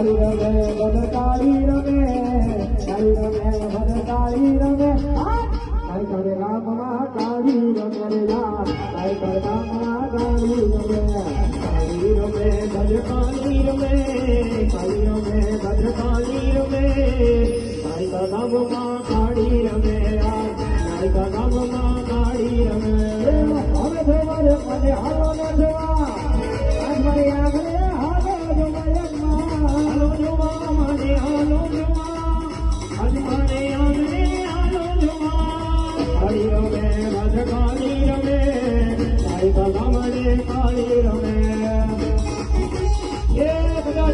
કાળી રમે ભદકાળી રમે હરી રમે ભદકાળી રમે કાળી કરે રામમાં કાળી રમે રે રામ કાળી કરે રામમાં કાળી રમે કાળી રમે ભદ્રકાળી રમે કાળી રમે ભદ્રકાળી રમે કાળી કરે કાળી રમે રામ રામમાં કાળી રમે હવે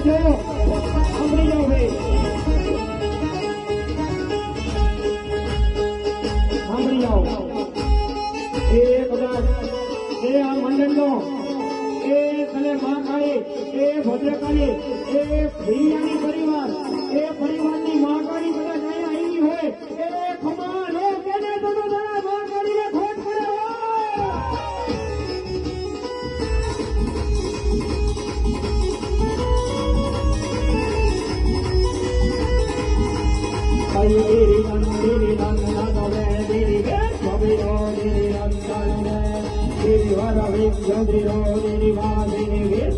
જો સાંભળી જાઓ ભાઈ સાંભળી જાઓ એ કદાચ એ આ મંડળનો એ તને મા કાળી એ ભદ્રકાળી એ ભૈયાની પરિવાર એ પરિવારની Hare Hare